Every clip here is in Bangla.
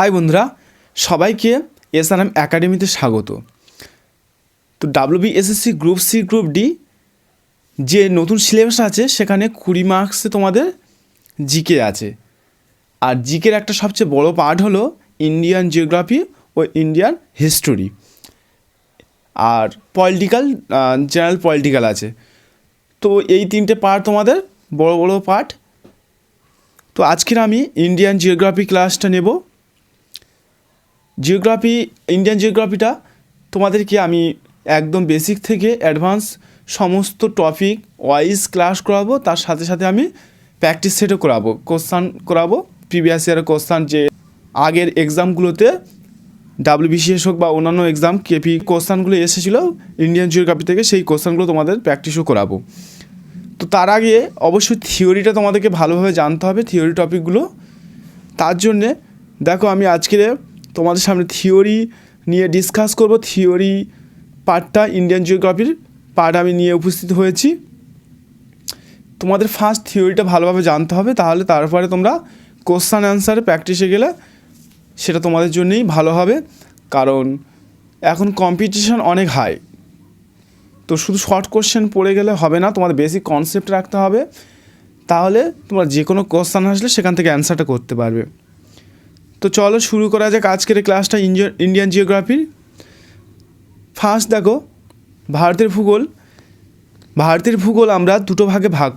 হাই বন্ধুরা, সবাইকে এসআরএম একাডেমিতে স্বাগত। তো WB SSC group C, group D যে নতুন সিলেবাস আছে, সেখানে কুড়ি মার্কসে তোমাদের জিকে আছে। আর জিকের একটা সবচেয়ে বড় পার্ট হলো ইন্ডিয়ান জিওগ্রাফি ও ইন্ডিয়ান হিস্টোরি। আর পলিটিক্যাল জেনারেল পলিটিক্যাল আছে। তো এই তিনটে পার্ট তোমাদের, বড় বড় পার্ট। তো আজকের আমি ইন্ডিয়ান জিওগ্রাফি ক্লাসটা নেব। জিওগ্রাফি ইন্ডিয়ান জিওগ্রাফিটা তোমাদেরকে আমি একদম বেসিক থেকে অ্যাডভান্স সমস্ত টপিক ওয়াইজ ক্লাস করাবো, তার সাথে সাথে আমি প্র্যাকটিস সেটও করাবো। কোশ্চান করাবো প্রিভিয়াস ইয়ারের কোশ্চান যে আগের এক্সামগুলোতে ডাব্লিউবিসিএস হোক বা অন্যান্য এক্সাম কেপি কোশ্চানগুলো এসেছিল ইন্ডিয়ান জিওগ্রাফি থেকে সেই কোশ্চানগুলো তোমাদের প্র্যাকটিসও করাবো। তো তার আগে অবশ্যই থিওরিটা তোমাদেরকে ভালোভাবে জানতে হবে থিওরি টপিকগুলো তার জন্যে দেখো আমি আজকে তোমাদের সামনে থিওরি নিয়ে ডিসকাস করব। থিওরি পার্টটা ইন্ডিয়ান জিওগ্রাফির পার্ট আমি নিয়ে উপস্থিত হয়েছি। তোমাদের ফার্স্ট থিওরিটা ভালোভাবে জানতে হবে, তাহলে তারপরে তোমরা কোশ্চান অ্যান্সারে প্র্যাকটিসে গেলে সেটা তোমাদের জন্যেই ভালো হবে। কারণ এখন কম্পিটিশান অনেক হাই তো শুধু শর্ট কোশ্চেন পড়ে গেলে হবে না, তোমাদের বেসিক কনসেপ্ট রাখতে হবে। তাহলে তোমরা যে কোনো কোশ্চান আসলে সেখান থেকে অ্যান্সারটা করতে পারবে। তো চলো শুরু করা যাক আজকের ক্লাসটা ইন্ডিয়ান জিওগ্রাফির ফার্স্ট দেখো, ভারতের ভূগোল। ভারতের ভূগোল আমরা দুটো ভাগে ভাগ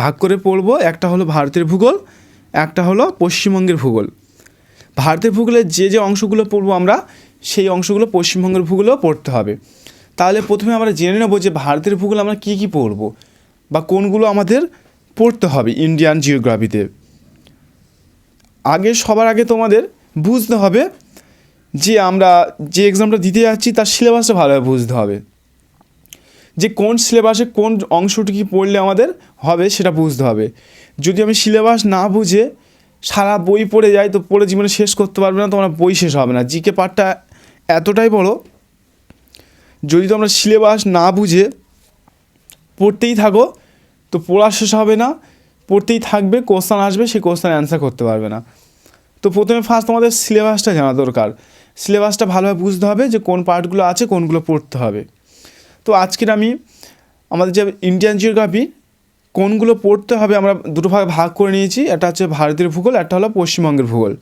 ভাগ করে পড়ব। একটা হলো ভারতের ভূগোল, একটা হলো পশ্চিমবঙ্গের ভূগোল। ভারতের ভূগোলের যে যে অংশগুলো পড়ব আমরা, সেই অংশগুলো পশ্চিমবঙ্গের ভূগোলও পড়তে হবে। তাহলে প্রথমে আমরা জেনে নেব যে ভারতের ভূগোল আমরা কী কী পড়ব, বা কোনগুলো আমাদের পড়তে হবে ইন্ডিয়ান জিওগ্রাফিতে আগে সবার আগে তোমাদের বুঝতে হবে যে আমরা যে এক্সামটা দিতে যাচ্ছি, তার সিলেবাসটা ভালোভাবে বুঝতে হবে। যে কোন সিলেবাসে কোন অংশটুকু পড়লে আমাদের হবে সেটা বুঝতে হবে। যদি আমি সিলেবাস না বুঝে সারা বই পড়ে যাই, তো পড়ে জীবনে শেষ করতে পারবে না, তোমার বই শেষ হবে না। জিকে পার্টটা এতটাই বড়, যদি তোমরা সিলেবাস না বুঝে পড়তেই থাকো, তো পড়া শেষ হবে না। পড়তেই থাকবে কোশ্চান আসবে সেই কোশ্চান অ্যান্সার করতে পারবে না। তো প্রথমে ফার্স্ট তোমাদের সিলেবাসটা জানা দরকার। সিলেবাসটা ভালোভাবে বুঝতে হবে যে কোন পার্টগুলো আছে, কোনগুলো পড়তে হবে। তো আজকের আমি আমাদের যে ইন্ডিয়ান জিওগ্রাফি কোনগুলো পড়তে হবে আমরা দুটো ভাগে ভাগ করে নিয়েছি। একটা হচ্ছে ভারতের ভূগোল, একটা হলো পশ্চিমবঙ্গের ভূগোল।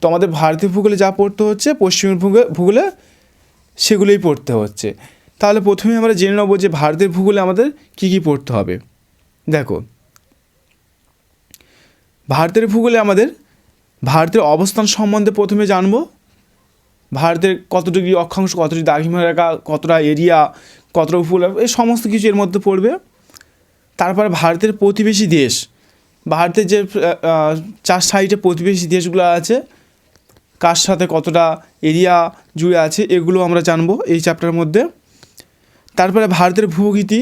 তো আমাদের ভারতীয় ভূগোলে যা পড়তে হচ্ছে, পশ্চিমের ভূগোল, ভূগোলে সেগুলোই পড়তে হচ্ছে। তাহলে প্রথমে আমরা জেনে নেব যে ভারতের ভূগোলে আমাদের কী কী পড়তে হবে। দেখো ভারতের ভূগোলে আমাদের, ভারতের অবস্থান সম্বন্ধে প্রথমে জানব। ভারতের কত ডিগ্রি অক্ষাংশ কতটি রেখা কতটা এরিয়া, কতটা উপকূল এই সমস্ত কিছু এর মধ্যে পড়বে। তারপরে ভারতের প্রতিবেশী দেশ, ভারতের যে চার সাইডে প্রতিবেশী দেশগুলো আছে, কার সাথে কতটা এরিয়া জুড়ে আছে, এগুলো আমরা জানব এই চ্যাপ্টারের মধ্যে। তারপরে ভারতের ভূগীতি,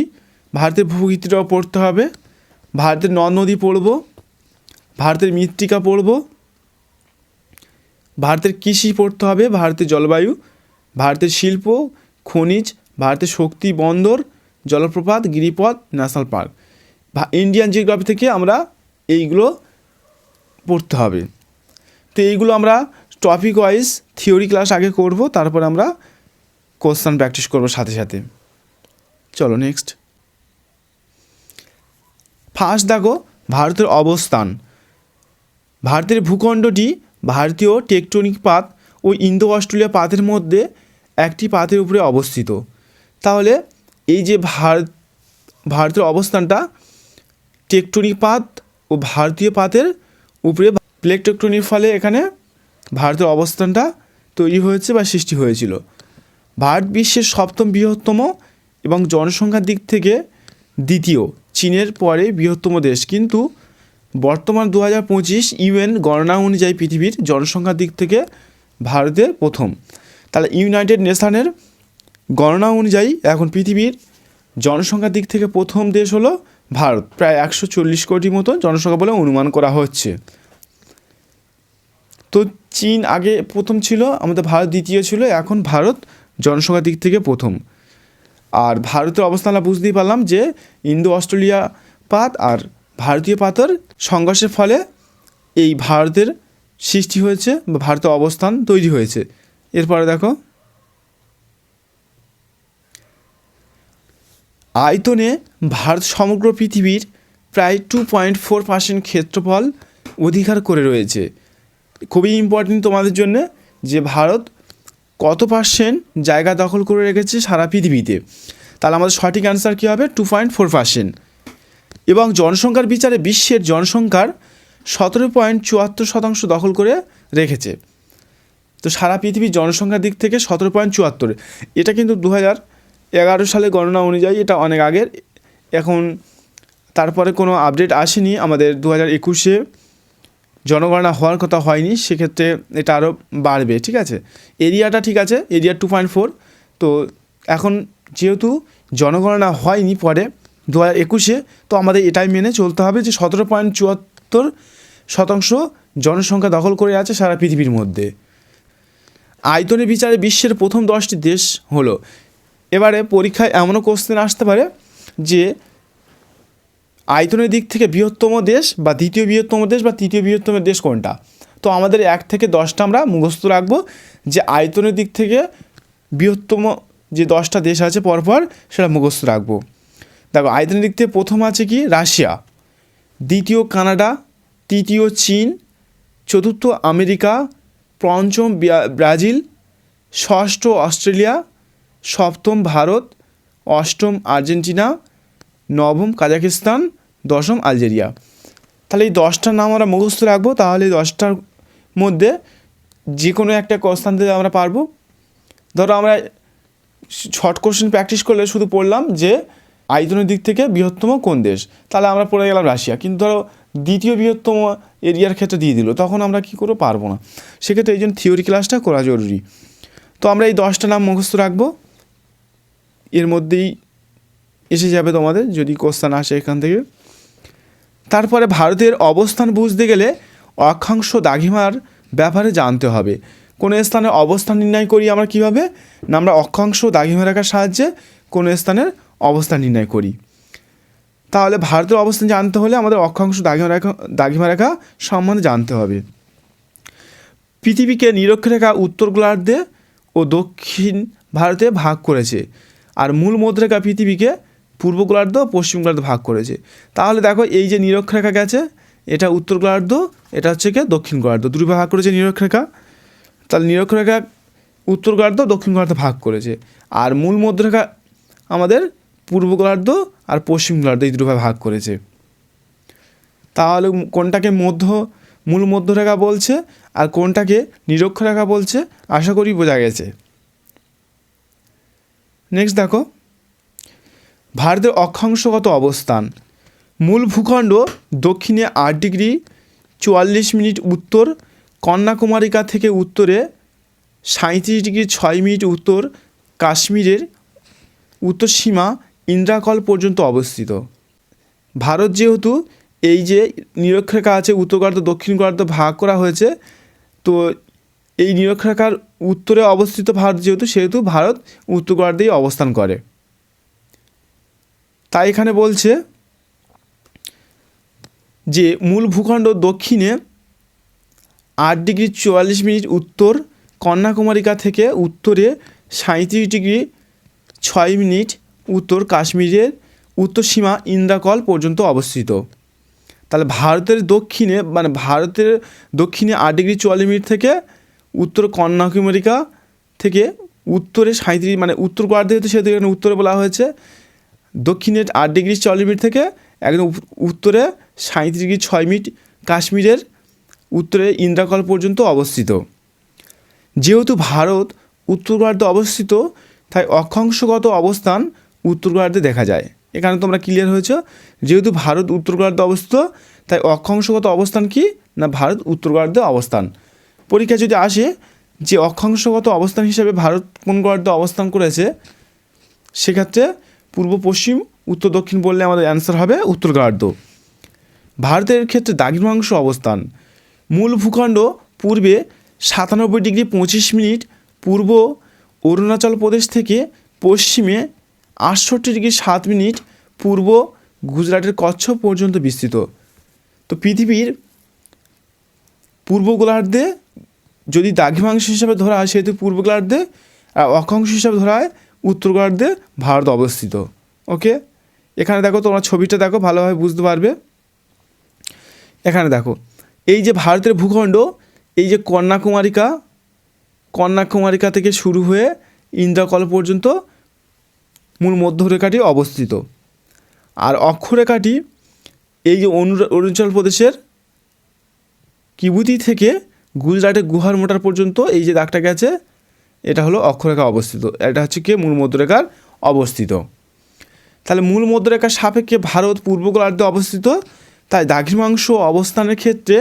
ভারতের ভূগীতিটাও পড়তে হবে। ভারতের নদ নদী পড়ব। ভারতের মৃত্তিকা পড়ব, ভারতের কৃষি পড়তে হবে, ভারতের জলবায়ু, ভারতের শিল্প, খনিজ, ভারতের শক্তি বন্দর, জলপ্রপাত, গিরিপথ, ন্যাশনাল পার্ক। ইন্ডিয়ান জিওগ্রাফি থেকে আমরা এইগুলো পড়তে হবে। তো এইগুলো আমরা টপিক ওয়াইজ থিওরি ক্লাস আগে করব, তারপর আমরা কোশ্চান প্র্যাকটিস করব সাথে সাথে। চলো নেক্সট ফার্স্ট দেখো, ভারতের অবস্থান। ভারতের ভূখণ্ডটি ভারতীয় টেকটনিক পাত ও ইন্দো অস্ট্রেলিয়া পাতের মধ্যে একটি পাতের উপরে অবস্থিত। তাহলে এই যে ভারত ভারতের অবস্থানটা, টেকটনিক পাত ও ভারতীয় পাতের উপরে প্লেট টেকটনিক ফলে এখানে ভারতের অবস্থানটা তৈরি হয়েছে বা সৃষ্টি হয়েছিল। ভারত বিশ্বের সপ্তম বৃহত্তম এবং জনসংখ্যার দিক থেকে দ্বিতীয়, চীনের পরে বৃহত্তম দেশ। কিন্তু বর্তমান দু হাজার পঁচিশ ইউএন গণনা অনুযায়ী পৃথিবীর জনসংখ্যার দিক থেকে ভারতের প্রথম। তাহলে ইউনাইটেড নেশনের গণনা অনুযায়ী এখন পৃথিবীর জনসংখ্যার দিক থেকে প্রথম দেশ হলো ভারত। প্রায় একশো চল্লিশ কোটি মতো জনসংখ্যা বলে অনুমান করা হচ্ছে। তো চীন আগে প্রথম ছিল, আমাদের ভারত দ্বিতীয় ছিল, এখন ভারত জনসংখ্যার দিক থেকে প্রথম। আর ভারতের অবস্থান আমরা বুঝতেই পারলাম যে ইন্দো অস্ট্রেলিয়া পাত আর ভারতীয় পাথর সংঘর্ষের ফলে এই ভারতের সৃষ্টি হয়েছে বা ভারতের অবস্থান তৈরি হয়েছে। এরপরে দেখো। আয়তনে ভারত সমগ্র পৃথিবীর প্রায় টু পয়েন্ট ফোর পার্সেন্ট ক্ষেত্রফল অধিকার করে রয়েছে। খুবই ইম্পর্টেন্ট তোমাদের জন্য যে ভারত কত পার্সেন্ট জায়গা দখল করে রেখেছে সারা পৃথিবীতে। তাহলে আমাদের সঠিক অ্যান্সার কী হবে? টু পয়েন্ট ফোর পার্সেন্ট এবং জনসংখ্যার বিচারে বিশ্বের জনসংখ্যার সতেরো পয়েন্ট চুয়াত্তর শতাংশ দখল করে রেখেছে। তো সারা পৃথিবীর জনসংখ্যার দিক থেকে সতেরো পয়েন্ট চুয়াত্তর। এটা কিন্তু দু হাজার এগারো সালে গণনা অনুযায়ী এটা অনেক আগের। এখন তারপরে কোনো আপডেট আসেনি। আমাদের দু হাজার একুশে জনগণনা হওয়ার কথা হয়নি। সেক্ষেত্রে এটা আরও বাড়বে, ঠিক আছে? এরিয়াটা ঠিক আছে, এরিয়া টু পয়েন্ট ফোর তো এখন যেহেতু জনগণনা হয়নি পরে দু হাজার একুশে তো আমাদের এটাই মেনে চলতে হবে যে সতেরো পয়েন্ট চুয়াত্তর শতাংশ জনসংখ্যা দখল করে আছে সারা পৃথিবীর মধ্যে। আয়তনের বিচারে বিশ্বের প্রথম দশটি দেশ হলো। এবারে পরীক্ষায় এমনও কোশ্চেন আসতে পারে যে আয়তনের দিক থেকে বৃহত্তম দেশ বা দ্বিতীয় বৃহত্তম দেশ বা তৃতীয় বৃহত্তম দেশ কোনটা? তো আমাদের এক থেকে দশটা আমরা মুখস্থ রাখব যে আয়তনের দিক থেকে বৃহত্তম যে দশটা দেশ আছে পরপর সেটা মুখস্থ রাখব। দেখো, আয়তনের দিক থেকে প্রথম আছে কি? রাশিয়া। দ্বিতীয় কানাডা, তৃতীয় চীন, চতুর্থ আমেরিকা, পঞ্চম ব্রাজিল, ষষ্ঠ অস্ট্রেলিয়া, সপ্তম ভারত, অষ্টম আর্জেন্টিনা, নবম কাজাকিস্তান দশম আলজেরিয়া। তাহলে এই দশটার নাম আমরা মুখস্থ রাখব, তাহলে এই দশটার মধ্যে যে কোনো একটা কোশ্চান থেকে আমরা পারব। ধরো আমরা শর্ট কোশ্চেন প্র্যাকটিস করলে শুধু পড়লাম যে আয়তনের দিক থেকে বৃহত্তম কোন দেশ? তাহলে আমরা পড়ে গেলাম রাশিয়া। কিন্তু ধরো, দ্বিতীয় বৃহত্তম এরিয়ার ক্ষেত্রে দিয়ে দিল, তখন আমরা কী করে পারব না। সেক্ষেত্রে এই জন্য থিওরি ক্লাসটা করা জরুরি। তো আমরা এই দশটা নাম মুখস্থ রাখব। এর মধ্যেই এসে যাবে তোমাদের, যদি কোশ্চান আসে এখান থেকে। তারপরে ভারতের অবস্থান বুঝতে গেলে অক্ষাংশ দাঘিমার ব্যাপারে জানতে হবে। কোনো স্থানের অবস্থান নির্ণয় করি আমরা কীভাবে? না, আমরা অক্ষাংশ দাঘিমা রাখার সাহায্যে কোনো স্থানের অবস্থান নির্ণয় করি। তাহলে ভারতের অবস্থান জানতে হলে আমাদের অক্ষাংশ দাগিমা রেখা দাগিমা রেখা সম্বন্ধে জানতে হবে। পৃথিবীকে নিরক্ষরেখা উত্তর গোলার্ধে ও দক্ষিণ ভারতে ভাগ করেছে আর মূল মধ্যরেখা পৃথিবীকে পূর্ব গোলার্ধ পশ্চিম গোলার্ধ ভাগ করেছে। তাহলে দেখো এই যে নিরক্ষরেখা গেছে, এটা উত্তর গোলার্ধ, এটা হচ্ছে কি দক্ষিণ গোলার্ধ। দুটো ভাগ করেছে নিরক্ষরেখা তাহলে নিরক্ষরেখা উত্তর গোলার্ধ, দক্ষিণ গোলার্ধ ভাগ করেছে। আর মূল মধ্যরেখা আমাদের পূর্ব গোলার্ধ আর পশ্চিম গোলার্ধ এই দুটো ভাগে ভাগ করেছে। তাহলে কোনটাকে মধ্য, মূল মধ্যরেখা বলছে আর কোনটাকে নিরক্ষরেখা বলছে? আশা করি বোঝা গেছে। নেক্সট দেখো। ভারতের অক্ষাংশগত অবস্থান। মূল ভূখণ্ড দক্ষিণে আট ডিগ্রি চুয়াল্লিশ মিনিট উত্তর, কন্যাকুমারিকা থেকে উত্তরে সাঁত্রিশ ডিগ্রি ছয় মিনিট উত্তর, কাশ্মীরের উত্তর সীমা ইন্দ্রাকল পর্যন্ত অবস্থিত। ভারত যেহেতু এই যে নিরক্ষরেখা আছে, উত্তর গোলার্ধ দক্ষিণ গোলার্ধ ভাগ করা হয়েছে, তো এই নিরক্ষরেখার উত্তরে অবস্থিত ভারত যেহেতু, সেহেতু ভারত উত্তর গোলার্ধেই অবস্থান করে। তাই এখানে বলছে যে, মূল ভূখণ্ড দক্ষিণে আট ডিগ্রি চুয়াল্লিশ মিনিট উত্তর কন্যাকুমারিকা থেকে উত্তরে সাঁত্রিশ ডিগ্রি ছয় মিনিট উত্তর কাশ্মীরের উত্তর সীমা ইন্দ্রাকল পর্যন্ত অবস্থিত। তাহলে ভারতের দক্ষিণে মানে ভারতের দক্ষিণে আট ডিগ্রি চুয়াল্লিশ মিনিট থেকে উত্তর কন্যাকুমারিকা থেকে উত্তরে সাঁত্রিশ মানে উত্তর যেহেতু সেহেতু এখানে উত্তরে বলা হয়েছে। দক্ষিণে আট ডিগ্রি চল্লিশ মিনিট থেকে একদম উত্তরে সাঁত্রিশ ডিগ্রি ছয় মিনিট কাশ্মীরের উত্তরে ইন্দ্রাকল পর্যন্ত অবস্থিত। যেহেতু ভারত উত্তর গোলার্ধে অবস্থিত, তাই অক্ষাংশগত অবস্থান উত্তর গোলার্ধে দেখা যায়। এখানে তোমরা ক্লিয়ার হয়েছ? যেহেতু ভারত উত্তর গোলার্ধে অবস্থিত, তাই অক্ষাংশগত অবস্থান কি না ভারত উত্তর গোলার্ধে অবস্থান? পরীক্ষা যদি আসে যে অক্ষাংশগত অবস্থান হিসেবে ভারত কোন গোলার্ধে অবস্থান করেছে, সেক্ষেত্রে পূর্ব পশ্চিম, উত্তর দক্ষিণ বললে আমাদের অ্যান্সার হবে উত্তর গোলার্ধ। ভারতের ক্ষেত্রে দ্রাঘিমাংশ অবস্থান। মূল ভূখণ্ড পূর্বে সাতানব্বই ডিগ্রি পঁচিশ মিনিট, পূর্ব অরুণাচল প্রদেশ থেকে পশ্চিমে আটষট্টি ডিগ্রি সাত মিনিট পূর্ব গুজরাটের কচ্ছ পর্যন্ত বিস্তৃত। তো পৃথিবীর পূর্ব গোলার্ধে যদি দ্রাঘিমাংশ হিসাবে ধরা হয়, সেহেতু পূর্ব গোলার্ধে আর অক্ষাংশ হিসাবে ধরা হয় উত্তর গোলার্ধে ভারত অবস্থিত। ওকে? এখানে দেখো তোমরা ছবিটা দেখো, ভালোভাবে বুঝতে পারবে। এখানে দেখো, এই যে ভারতের ভূখণ্ড, এই যে কন্যাকুমারিকা কন্যাকুমারিকা থেকে শুরু হয়ে ইন্দ্রকল পর্যন্ত মূল মধ্যরেখাটি অবস্থিত। আর অক্ষরেখাটি এই যে অরুণাচল প্রদেশের কিবুতি থেকে গুজরাটের গুহার মোটার পর্যন্ত এই যে দাগটা গেছে, এটা হলো অক্ষরেখা অবস্থিত। এটা হচ্ছে কি? মূল মধ্যরেখার অবস্থিত। তাহলে মূল মধ্যরেখার সাপেক্ষে ভারত পূর্ব গোলার্ধে অবস্থিত। তাই দ্রাঘিমাংশ অবস্থানের ক্ষেত্রে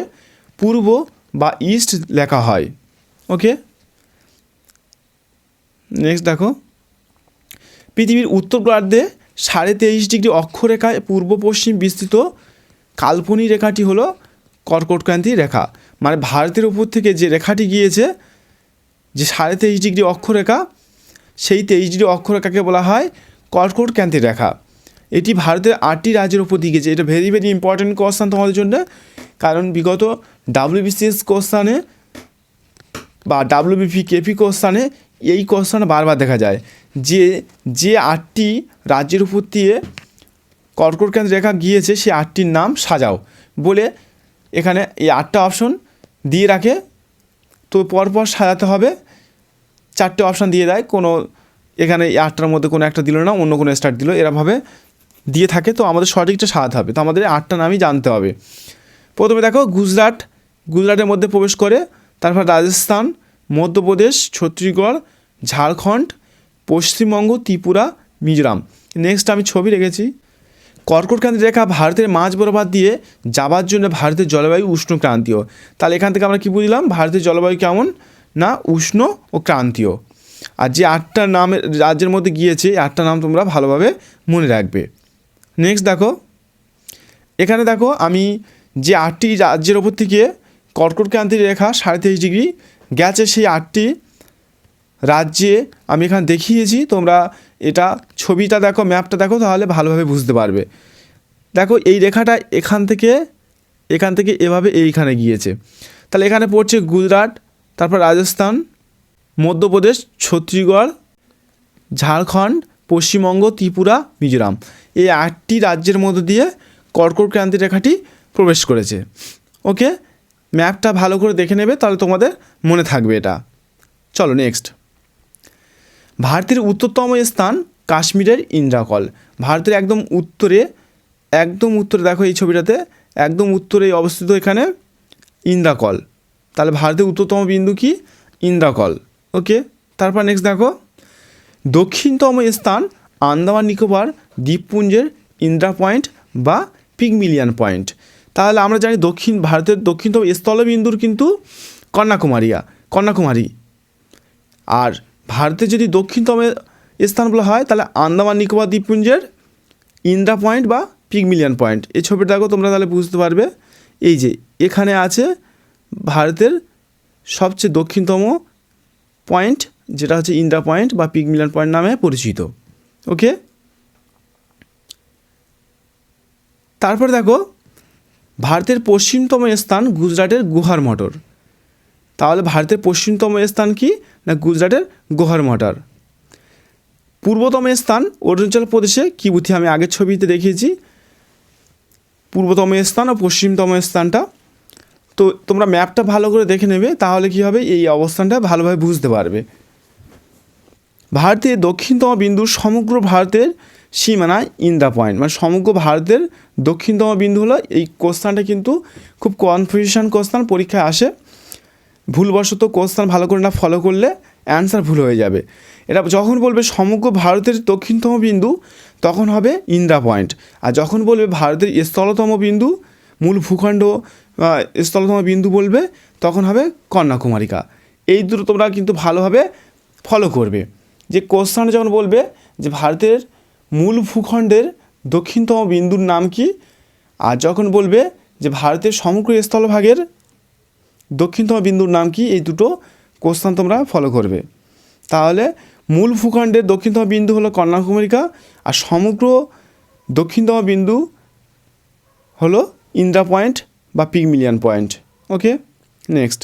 পূর্ব বা ইস্ট লেখা হয়। ওকে? নেক্সট দেখো। পৃথিবীর উত্তর গোলার্ধে সাড়ে তেইশ ডিগ্রি অক্ষরেখায় পূর্ব পশ্চিম বিস্তৃত কাল্পনিক রেখাটি হলো কর্কটক্রান্তি রেখা। মানে ভারতের উপর থেকে যে রেখাটি গিয়েছে, যে সাড়ে তেইশ ডিগ্রি অক্ষরেখা, সেই তেইশ ডিগ্রি অক্ষরেখাকে বলা হয় কর্কটক্রান্তি রেখা। এটি ভারতের আটটি রাজ্যের উপর দিয়ে গেছে এটা ভেরি ভেরি ইম্পর্টেন্ট কোশ্চান তোমাদের জন্য। কারণ বিগত ডাব্লিউবিসিএস কোশ্চানে বা ডাব্লিউবিপি কেপি কোশ্চানে এই কোশ্চান বারবার দেখা যায়। যে যে আটটি রাজ্যের উপর দিয়ে কর্কট কেন্দ্র রেখা গিয়েছে, সেই আটটির নাম সাজাও। বলে এখানে এই আটটা অপশন দিয়ে রাখে। তো পরপর সাজাতে হবে। চারটে অপশান দিয়ে দেয়। কোনো, এখানে এই আটটার মধ্যে কোনো একটা দিল না, অন্য কোনো স্টার্ট দিল। এরমভাবে দিয়ে থাকে। তো আমাদের সঠিকটা সাজাতে হবে। তো আমাদের আটটা নামই জানতে হবে। প্রথমে দেখো, গুজরাট। গুজরাটের মধ্যে প্রবেশ করে, তারপর রাজস্থান, মধ্যপ্রদেশ, ছত্তিশগড়, ঝাড়খণ্ড পশ্চিমবঙ্গ, ত্রিপুরা, মিজোরাম। নেক্সট আমি ছবি রেখেছি। কর্কটক্রান্তি রেখা ভারতের মাঝ বরাবর দিয়ে যাবার জন্য ভারতের জলবায়ু উষ্ণ ক্রান্তীয়। তাহলে এখান থেকে আমরা কী বুঝলাম? ভারতের জলবায়ু কেমন? না, উষ্ণ ও ক্রান্তীয়। আর যে আটটা নামের রাজ্যের মধ্যে গিয়েছে, এই আটটা নাম তোমরা ভালোভাবে মনে রাখবে। নেক্সট দেখো। এখানে দেখো, আমি যে আটটি রাজ্যের ওপর থেকে কর্কটক্রান্তির রেখা সাড়ে তেইশ ডিগ্রি গেছে, সেই আটটি রাজ্যে আমি এখানে দেখিয়েছি, তোমরা এটা ছবিটা দেখো, ম্যাপটা দেখো, তাহলে ভালোভাবে বুঝতে পারবে। দেখো, এই রেখাটা এখান থেকে এখান থেকে এভাবে এইখানে গিয়েছে। তাহলে এখানে পড়ছে গুজরাট, তারপর রাজস্থান, মধ্যপ্রদেশ, ছত্তিশগড়, ঝাড়খণ্ড, পশ্চিমবঙ্গ, ত্রিপুরা, মিজোরাম। এই আটটি রাজ্যের মধ্য দিয়ে কর্কট ক্রান্তি রেখাটি প্রবেশ করেছে। ওকে? ম্যাপটা ভালো করে দেখে নেবে, তাহলে তোমাদের মনে থাকবে এটা। চলো, নেক্সট। ভারতের উত্তরতম স্থান কাশ্মীরের ইন্দ্রাকল। ভারতের একদম উত্তরে একদম উত্তরে, দেখো এই ছবিটাতে, একদম উত্তরে অবস্থিত এখানে ইন্দ্রাকল। তাহলে ভারতের উত্তরতম বিন্দু কি? ইন্দ্রাকল। ওকে, তারপর নেক্সট দেখো। দক্ষিণতম স্থান আন্দামান নিকোবর, দ্বীপপুঞ্জের ইন্দ্রা পয়েন্ট বা পিগমিলিয়ান পয়েন্ট। তাহলে আমরা জানি দক্ষিণ, ভারতের দক্ষিণতম স্থলবিন্দুর কিন্তু কন্যাকুমারিয়া কন্যাকুমারী। আর ভারতের যদি দক্ষিণতম স্থান বলা হয়, তাহলে আন্দামান, নিকোবর, দ্বীপপুঞ্জের ইন্দ্রা পয়েন্ট বা পিগমিলিয়ান পয়েন্ট। এই ছবিটা দেখো, তোমরা তাহলে বুঝতে পারবে। এই যে, এখানে আছে ভারতের সবচেয়ে দক্ষিণতম পয়েন্ট, যেটা হচ্ছে ইন্দ্রা পয়েন্ট বা পিগমিলিয়ান পয়েন্ট নামে পরিচিত। ওকে তারপর দেখো, ভারতের পশ্চিমতম স্থান গুজরাটের গুহার মটর তাহলে ভারতের পশ্চিমতম স্থান কি না গুজরাটের গুহার মটর পূর্বতম স্থান অরুণাচল প্রদেশে, কিবুথি আমি আগের ছবিতে দেখিয়েছি। পূর্বতম স্থান ও পশ্চিমতম স্থানটা। তো তোমরা ম্যাপটা ভালো করে দেখে নেবে, তাহলে কি হবে? এই অবস্থানটা ভালোভাবে বুঝতে পারবে। ভারতের দক্ষিণতম বিন্দু সমগ্র ভারতের সীমানায় ইন্দ্রা পয়েন্ট। মানে সমগ্র ভারতের দক্ষিণতম বিন্দু হলো এই কোশ্চানটা কিন্তু খুব কনফিউশন কোশ্চান পরীক্ষায় আসে। ভুলবশত কোশ্চান ভালো করে না ফলো করলে অ্যান্সার ভুল হয়ে যাবে। এটা যখন বলবে সমগ্র ভারতের দক্ষিণতম বিন্দু, তখন হবে ইন্দ্রা পয়েন্ট আর যখন বলবে ভারতের স্থলতম বিন্দু, মূল ভূখণ্ড স্থলতম বিন্দু বলবে, তখন হবে কন্যাকুমারিকা। এই দুটো তোমরা কিন্তু ভালোভাবে ফলো করবে। যে কোশ্চান যখন বলবে যে ভারতের মূল ভূখণ্ডের দক্ষিণতম বিন্দুর নাম কি, আর যখন বলবে যে ভারতের সমগ্র স্থলভাগের দক্ষিণতম বিন্দুর নাম কি? এই দুটো কোশ্চান তোমরা ফলো করবে। তাহলে মূল ভূখণ্ডের দক্ষিণতম বিন্দু হলো কন্যাকুমারিকা আর সমগ্র দক্ষিণতম বিন্দু হলো ইন্দ্রা পয়েন্ট বা পিগমিলিয়ান পয়েন্ট। ওকে নেক্সট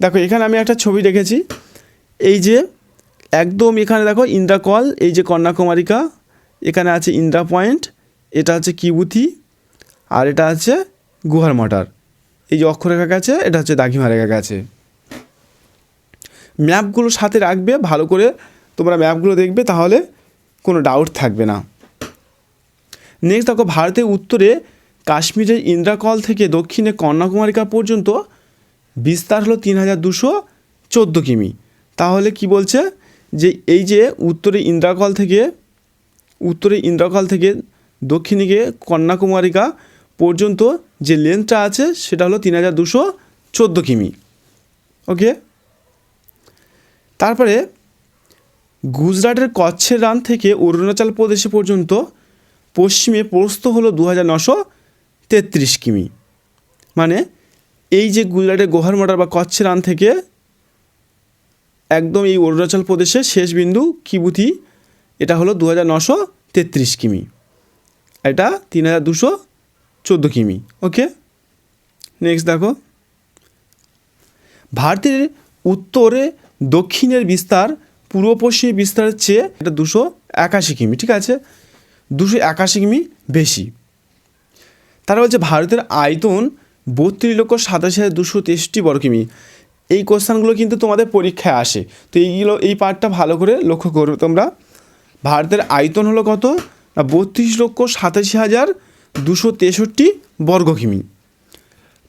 দেখো, এখানে আমি একটা ছবি রেখেছি এই যে একদম এখানে দেখো ইন্দ্রা কল, এই যে কন্যাকুমারিকা এখানে আছে ইন্দ্রা পয়েন্ট, এটা হচ্ছে কিবুথি, আর এটা আছে গুহার মটার। এই যে অক্ষরেখা গেছে এটা হচ্ছে দাঘিমা রেখা গেছে ম্যাপগুলো সাথে রাখবে, ভালো করে তোমরা ম্যাপগুলো দেখবে, তাহলে কোনো ডাউট থাকবে না। নেক্সট দেখো, ভারতের উত্তরে কাশ্মীরের ইন্দ্রাকল থেকে দক্ষিণে কন্যাকুমারিকা পর্যন্ত বিস্তার হলো তিন হাজার দুশো চোদ্দ কিমি। তাহলে কি বলছে? যে এই যে উত্তরে ইন্দ্রাকল থেকে, উত্তরে ইন্দ্রাকল থেকে দক্ষিণে গিয়ে কন্যাকুমারিকা পর্যন্ত যে লেন্থটা আছে, সেটা হলো তিন হাজার দুশো চোদ্দ কিমি। ওকে তারপরে গুজরাটের কচ্ছের রান থেকে অরুণাচল প্রদেশে পর্যন্ত পশ্চিমে প্রস্থ হলো দু হাজার নশো তেত্রিশ কিমি। মানে এই যে গুজরাটের গোহার মটার বা কচ্ছের রান থেকে একদম এই অরুণাচল প্রদেশের শেষ বিন্দু কিবুথি এটা হলো দু হাজার নশো তেত্রিশ কিমি। এটা তিন হাজার দুশো চোদ্দ কিমি, ওকে? নেক্সট দেখো। ভারতের উত্তরে দক্ষিণের বিস্তার, পূর্ব পশ্চিমের বিস্তারের চেয়ে এটা দুশো একাশি কিমি, ঠিক আছে? দুশো একাশি কিমি বেশি। তারা বলছে ভারতের আয়তন বত্রিশ লক্ষ সাতাশি হাজার দুশো তেষট্টি বর্গ কিমি। এই কোশ্চানগুলো কিন্তু তোমাদের পরীক্ষায় আসে। তো এইগুলো, এই পার্টটা ভালো করে লক্ষ্য করবে তোমরা। ভারতের আয়তন হলো কত? না বত্রিশ লক্ষ সাতাশি হাজার দুশো তেষট্টি বর্গ কিমি।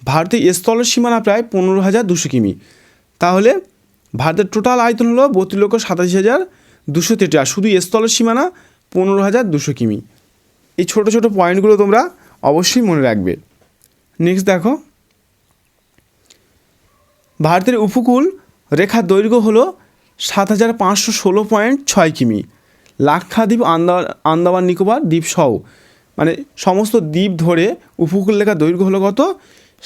ভারতের স্থল সীমানা প্রায় পনেরো হাজার দুশো কিমি। তাহলে ভারতের টোটাল আয়তন হলো বত্রিশ লক্ষ সাতাশি হাজার দুশো তেটি শুধু স্থল সীমানা পনেরো হাজার দুশো কিমি। এই ছোটো ছোটো পয়েন্টগুলো তোমরা অবশ্যই মনে রাখবে। নেক্সট দেখো। ভারতের উপকূল রেখার দৈর্ঘ্য হলো সাত হাজার পাঁচশো ষোলো পয়েন্ট ছয় কিমি। লাক্ষাদ্বীপ, আন্দামান আন্দামান নিকোবর দ্বীপ সহ মানে সমস্ত দ্বীপ ধরে উপকূল রেখার দৈর্ঘ্য হলো কত?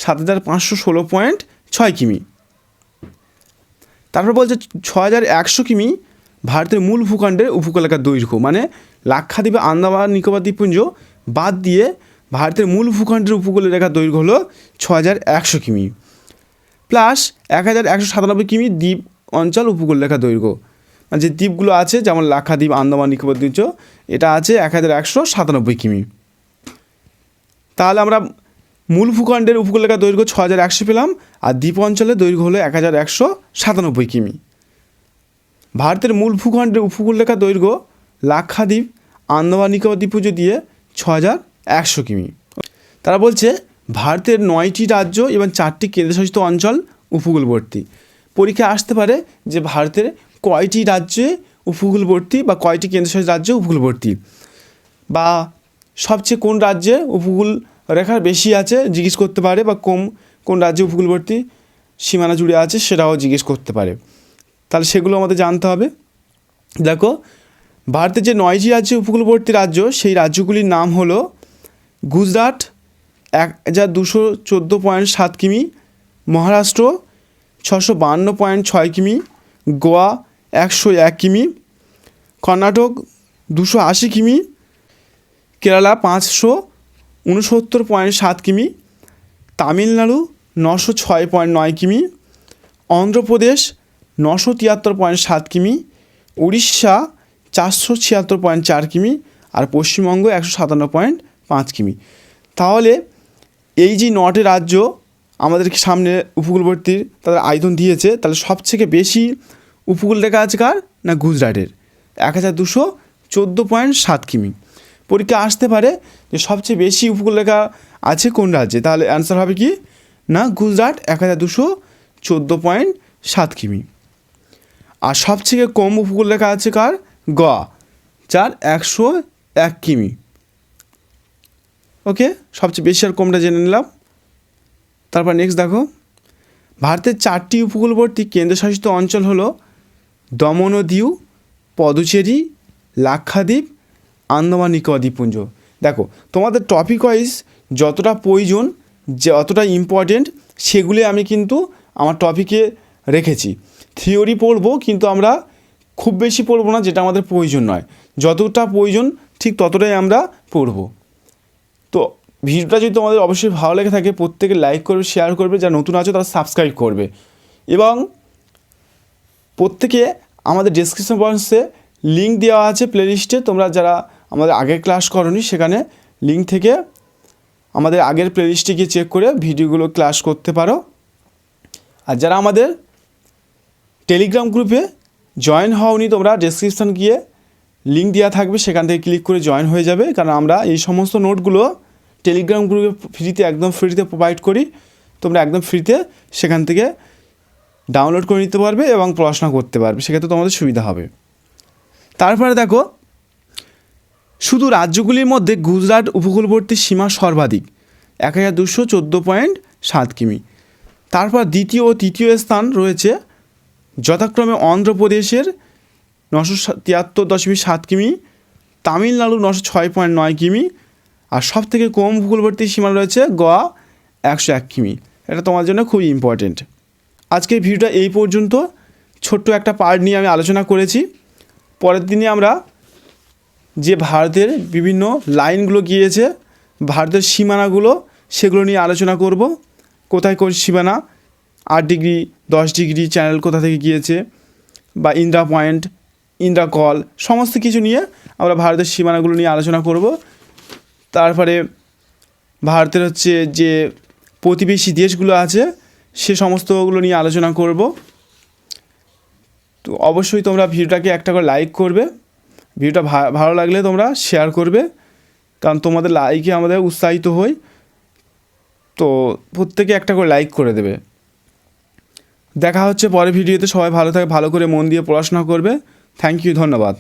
সাত হাজার পাঁচশো ষোলো পয়েন্ট ছয় কিমি। তারপর বলছে ছ হাজার একশো কিমি ভারতের মূল ভূখণ্ডের উপকূলরেখার দৈর্ঘ্য। মানে লাক্ষাদ্বীপে, আন্দামান, নিকোবর দ্বীপপুঞ্জ বাদ দিয়ে ভারতের মূল ভূখণ্ডের উপকূল রেখার দৈর্ঘ্য হলো ছ হাজার একশো কিমি। প্লাস এক হাজার একশো সাতানব্বই কিমি দ্বীপ অঞ্চল উপকূল রেখা দৈর্ঘ্য। মানে যে দ্বীপগুলো আছে, যেমন লাক্ষাদ্বীপ, আন্দামান, নিকোবর দ্বীপ এটা আছে এক হাজার একশো সাতানব্বই কিমি। তাহলে আমরা মূল ভূখণ্ডের উপকূলরেখা দৈর্ঘ্য ছ হাজার একশো পেলাম, আর দ্বীপ অঞ্চলের দৈর্ঘ্য হলো এক হাজার একশো সাতানব্বই কিমি। ভারতের মূল ভূখণ্ডের উপকূলরেখা দৈর্ঘ্য লাক্ষাদ্বীপ, আন্দামান নিকোবর দিয়ে ছ হাজার একশো কিমি। তারা বলছে, ভারতের নয়টি রাজ্য এবং চারটি কেন্দ্রশাসিত অঞ্চল উপকূলবর্তী। পরীক্ষা আসতে পারে যে ভারতের কয়টি রাজ্যে উপকূলবর্তী বা কয়টি কেন্দ্রশাসিত রাজ্য উপকূলবর্তী। বা সবচেয়ে কোন রাজ্যে উপকূল রেখার বেশি আছে জিজ্ঞেস করতে পারে বা কম কোন রাজ্যে উপকূলবর্তী সীমানা জুড়ে আছে সেটাও জিজ্ঞেস করতে পারে। তাহলে সেগুলো আমাদের জানতে হবে। দেখো ভারতের যে নয়টি রাজ্যে উপকূলবর্তী রাজ্য, সেই রাজ্যগুলির নাম হলো গুজরাট এক হাজার দুশো চোদ্দ পয়েন্ট সাত কিমি, মহারাষ্ট্র ছশো বান্ন পয়েন্ট ছয় কিমি, গোয়া একশো এক কিমি, কর্ণাটক দুশো আশি কিমি কেরালা পাঁচশো উনসত্তর পয়েন্ট সাত কিমি, তামিলনাড়ু নশো ছয় পয়েন্ট নয় কিমি, অন্ধ্রপ্রদেশ নশো তিয়াত্তর পয়েন্ট সাত কিমি, উড়িষ্যা চারশো ছিয়াত্তর পয়েন্ট চার কিমি আর পশ্চিমবঙ্গ একশো সাতান্ন পয়েন্ট পাঁচ কিমি। তাহলে এই যে নটি রাজ্য আমাদেরকে সামনে উপকূলবর্তী তাদের আয়তন দিয়েছে, তাহলে সবথেকে বেশি উপকূল রেখা আছে কার? না গুজরাটের। এক হাজার দুশো চোদ্দ পয়েন্ট সাত কিমি। পরীক্ষা আসতে পারে যে সবচেয়ে বেশি উপকূল রেখা আছে কোন রাজ্যে। তাহলে অ্যান্সার হবে কি? না, গুজরাট এক হাজার দুশো চোদ্দ পয়েন্ট সাত কিমি। আর সবথেকে কম উপকূল রেখা আছে কার? গোয়া, যার একশো এক কিমি। ওকে, সবচেয়ে বেশি আর কমটা জেনে নিলাম। তারপর নেক্সট দেখো। ভারতের চারটি উপকূলবর্তী কেন্দ্রশাসিত অঞ্চল হলো দমন ও দিউ পদুচেরি, লাক্ষাদ্বীপ আন্দামান নিকোবর দ্বীপপুঞ্জ। দেখো, তোমাদের টপিক ওয়াইজ যতটা প্রয়োজন যতটা ইম্পর্টেন্ট সেগুলি আমি কিন্তু আমার টপিকে রেখেছি। থিওরি পড়ব, কিন্তু আমরা খুব বেশি পড়ব না, যেটা আমাদের প্রয়োজন নয়। যতটা প্রয়োজন, ঠিক ততটাই আমরা পড়ব। তো ভিডিওটা যদি তোমাদের অবশ্যই ভালো লেগে থাকে, প্রত্যেকে লাইক করবে শেয়ার করবে, যারা নতুন আছে তারা সাবস্ক্রাইব করবে। এবং প্রত্যেকে আমাদের ডিসক্রিপশন বক্সে লিঙ্ক দেওয়া আছে প্লেলিস্টে তোমরা যারা আমাদের আগের ক্লাস করনি, সেখানে লিঙ্ক থেকে আমাদের আগের প্লেলিস্টে গিয়ে চেক করে ভিডিওগুলো ক্লাস করতে পারো। আর যারা আমাদের টেলিগ্রাম গ্রুপে জয়েন হওনি, তোমরা ডেসক্রিপশন গিয়ে লিঙ্ক দেওয়া থাকবে, সেখান থেকে ক্লিক করে জয়েন হয়ে যাবে। কারণ আমরা এই সমস্ত নোটগুলো টেলিগ্রাম গ্রুপে ফ্রিতে একদম ফ্রিতে প্রোভাইড করি। তোমরা একদম ফ্রিতে সেখান থেকে ডাউনলোড করে নিতে পারবে এবং পড়াশোনা করতে পারবে। সেক্ষেত্রে তোমাদের সুবিধা হবে। তারপরে দেখো শুধু রাজ্যগুলির মধ্যে গুজরাট উপকূলবর্তী সীমা সর্বাধিক, এক হাজার দুশো চোদ্দ পয়েন্ট সাত কিমি। তারপর দ্বিতীয় ও তৃতীয় স্থান রয়েছে যথাক্রমে অন্ধ্রপ্রদেশের নশো তিয়াত্তর দশমিক সাত কিমি, তামিলনাড়ু নশো ছয় পয়েন্ট নয় কিমি, আর সব থেকে কম উপকূলবর্তী সীমা রয়েছে গোয়া একশো এক কিমি। এটা তোমার জন্য খুবই ইম্পর্টেন্ট আজকের ভিডিওটা এই পর্যন্ত। ছোট্ট একটা পার্ট নিয়ে আমি আলোচনা করেছি। পরের দিনে আমরা যে ভারতের বিভিন্ন লাইনগুলো গিয়েছে, ভারতের সীমানাগুলো, সেগুলো নিয়ে আলোচনা করব। কোথায় কোন সীমানা? আট ডিগ্রি, দশ ডিগ্রি চ্যানেল কোথা থেকে গিয়েছে? বা ইন্দ্রা পয়েন্ট ইন্দ্রা কল সমস্ত কিছু নিয়ে আমরা ভারতের সীমানাগুলো নিয়ে আলোচনা করব। তারপরে ভারতের হচ্ছে যে প্রতিবেশী দেশগুলো আছে, সে সমস্তগুলো নিয়ে আলোচনা করব। তো অবশ্যই তোমরা ভিডিওটাকে একটা করে লাইক করবে। ভিডিওটা ভালো লাগলে তোমরা শেয়ার করবে, কারণ তোমাদের লাইকে আমাদের উৎসাহিত হই। তো প্রত্যেকে একটা করে লাইক করে দেবে। দেখা হচ্ছে পরে ভিডিওতে। সবাই ভালো থাকে, ভালো করে মন দিয়ে পড়াশোনা করবে। থ্যাংক ইউ ধন্যবাদ।